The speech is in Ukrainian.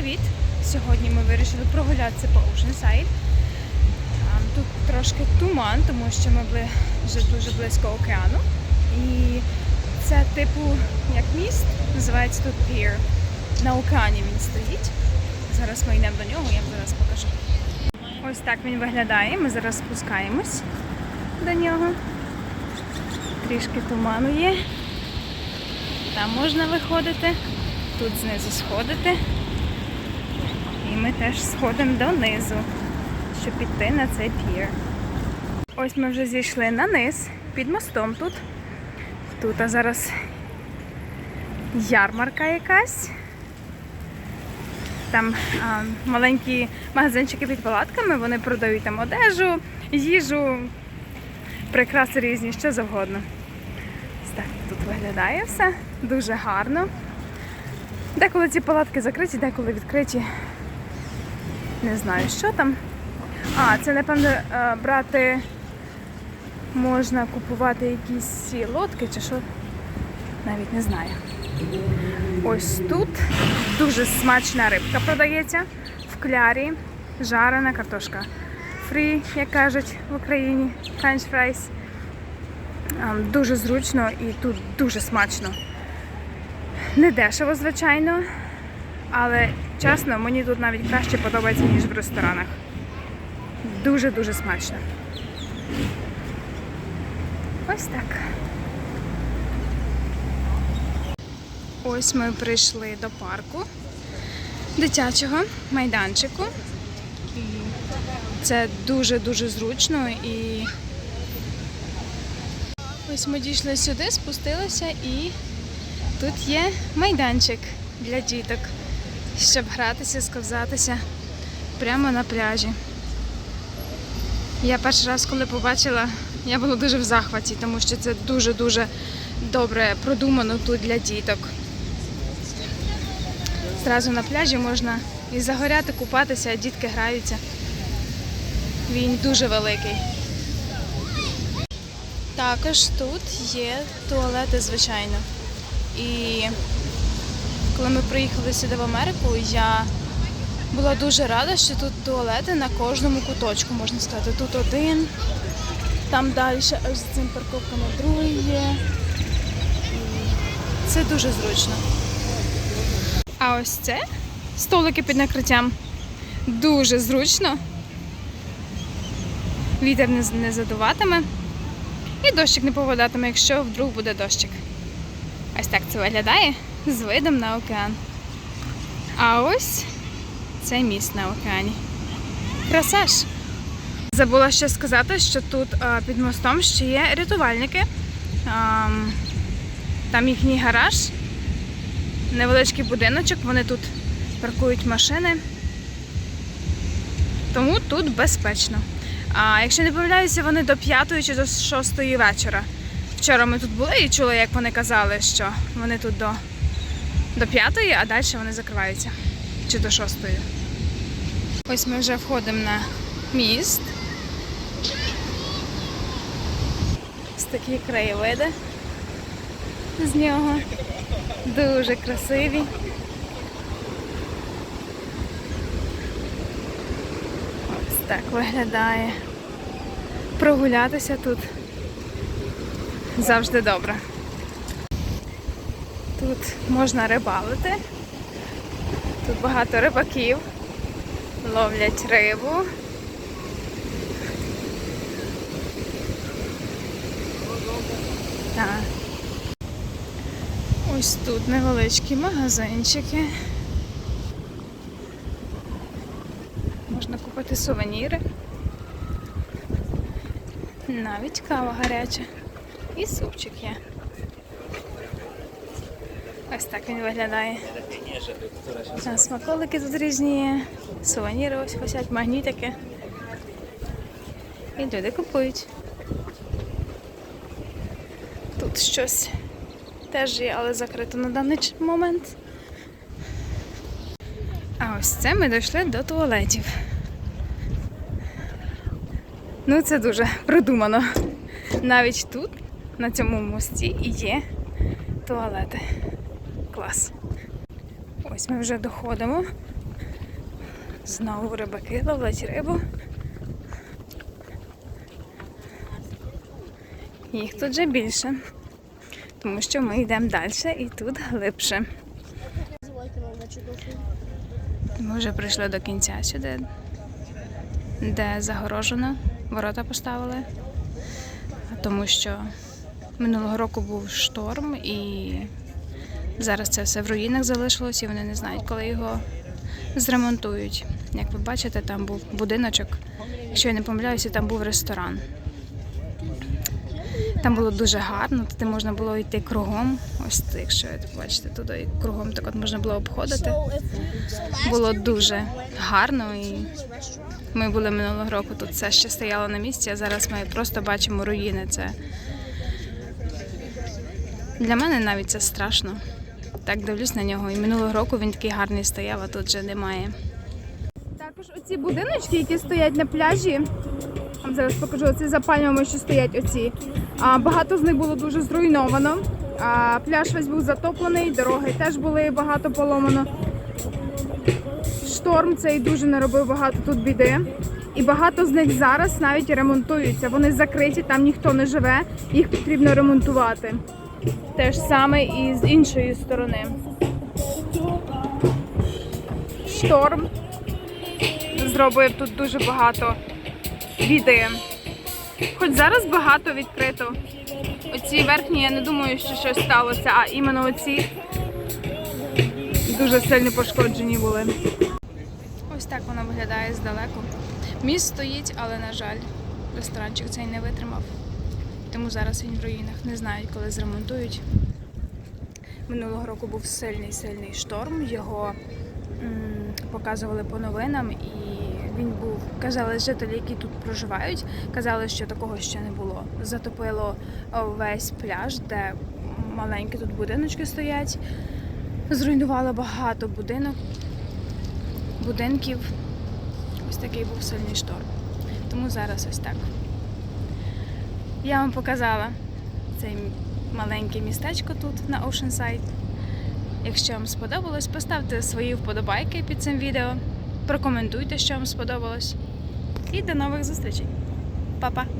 привіт! Сьогодні ми вирішили прогулятися по Oceanside. Тут трошки туман, тому що ми були вже дуже близько океану. І це типу як міст, називається тут Pier. На океані він стоїть. Зараз ми йдемо до нього, я вам зараз покажу. Ось так він виглядає. Ми зараз спускаємось до нього. Трішки туману є. Там можна виходити, тут знизу сходити. І ми теж сходимо донизу, щоб піти на цей пір. Ось ми вже зійшли на низ, під мостом тут. Тут а зараз ярмарка якась. Там а, маленькі магазинчики під палатками, вони продають там одежу, їжу, прикраси різні, що завгодно. Так тут виглядає все. Дуже гарно. Деколи ці палатки закриті, деколи відкриті. Не знаю, що там. А, це, напевно, е, брати можна купувати якісь лодки чи що. Навіть не знаю. Ось тут дуже смачна рибка продається в клярі. Жарена картошка. Фрі, як кажуть в Україні, френч фрайс. Дуже зручно і тут дуже смачно. Не дешево, звичайно, але чесно, мені тут навіть краще подобається, ніж в ресторанах. Дуже-дуже смачно. Ось так. Ось ми прийшли до парку дитячого майданчику. Це дуже-дуже зручно і Ось ми дійшли сюди, спустилися і тут є майданчик для діток, щоб гратися, сковзатися прямо на пляжі. Я перший раз, коли побачила, я була дуже в захваті, тому що це дуже-дуже добре продумано тут для діток. Зразу на пляжі можна і загоряти, купатися, а дітки граються. Він дуже великий. Також тут є туалети, звичайно. І коли ми приїхали сюди в Америку, я була дуже рада, що тут туалети на кожному куточку, можна сказати. Тут один, там далі аж з цим парковками другий є. Це дуже зручно. А ось це столики під накриттям. Дуже зручно. Вітер не, задуватиме. І дощик не поводатиме, якщо вдруг буде дощик. Ось так це виглядає з видом на океан. А ось це міст на океані. Краса ж! Забула ще сказати, що тут під мостом ще є рятувальники. Там їхній гараж, невеличкий будиночок, вони тут паркують машини. Тому тут безпечно. А якщо не помиляюся, вони до 5 чи до 6 вечора. Вчора ми тут були і чули, як вони казали, що вони тут до, до 5, а далі вони закриваються. Чи до 6. Ось ми вже входимо на міст. Ось такі краєвиди з нього. Дуже красиві. Ось так виглядає. Прогулятися тут завжди добре. Тут можна рибалити. Тут багато рибаків ловлять рибу. Ось тут невеличкі магазинчики. Можна купити сувеніри. Навіть кава гаряча. І супчик є. Ось так він виглядає. А, Смаколики тут різні. Сувеніри ось висять, магнітики. І люди купують. Тут щось теж є, але закрито на даний момент. А ось це ми дійшли до туалетів. Ну, це дуже продумано. Навіть тут, на цьому мості, є туалети. Клас. Ось ми вже доходимо Знову рибаки ловлять рибу. Їх тут вже більше, тому що ми йдемо далі і тут глибше. Ми вже прийшли до кінця сюди, де загорожено, ворота поставили, тому що минулого року був шторм і зараз це все в руїнах залишилось, і вони не знають, коли його зремонтують. Як ви бачите, там був будиночок. Якщо я не помиляюся, там був ресторан. Там було дуже гарно, туди можна було йти кругом. Ось якщо бачите, туди кругом так от можна було обходити. Було дуже гарно і ми були минулого року. Тут все ще стояло на місці, а зараз ми просто бачимо руїни. Це для мене навіть це страшно. Так дивлюсь на нього. І минулого року він такий гарний стояв, а тут вже немає. Також оці будиночки, які стоять на пляжі. Вам зараз покажу оці за пальмами, що стоять оці. А, багато з них було дуже зруйновано. А, пляж весь був затоплений, дороги теж були багато поломано. Шторм цей дуже наробив багато тут біди. І багато з них зараз навіть ремонтуються. Вони закриті, там ніхто не живе, їх потрібно ремонтувати. Те ж саме і з іншої сторони. Шторм зробив тут дуже багато біди. Хоч зараз багато відкрито. Оці верхні, я не думаю, що щось сталося, а іменно оці дуже сильно пошкоджені були. Ось так воно виглядає здалеку. Міст стоїть, але, на жаль, ресторанчик цей не витримав. Тому зараз він в руїнах. Не знають, коли зремонтують. Минулого року був сильний сильний шторм. Його м, показували по новинам, і він був. Казали жителі, які тут проживають, казали, що такого ще не було. Затопило весь пляж, де маленькі тут будиночки стоять. Зруйнувало багато будинок, будинків. Ось такий був сильний шторм. Тому зараз ось так. Я вам показала цей маленьке містечко тут на Oceanside. Якщо вам сподобалось, поставте свої вподобайки під цим відео, прокоментуйте, що вам сподобалось. І до нових зустрічей. Па-па!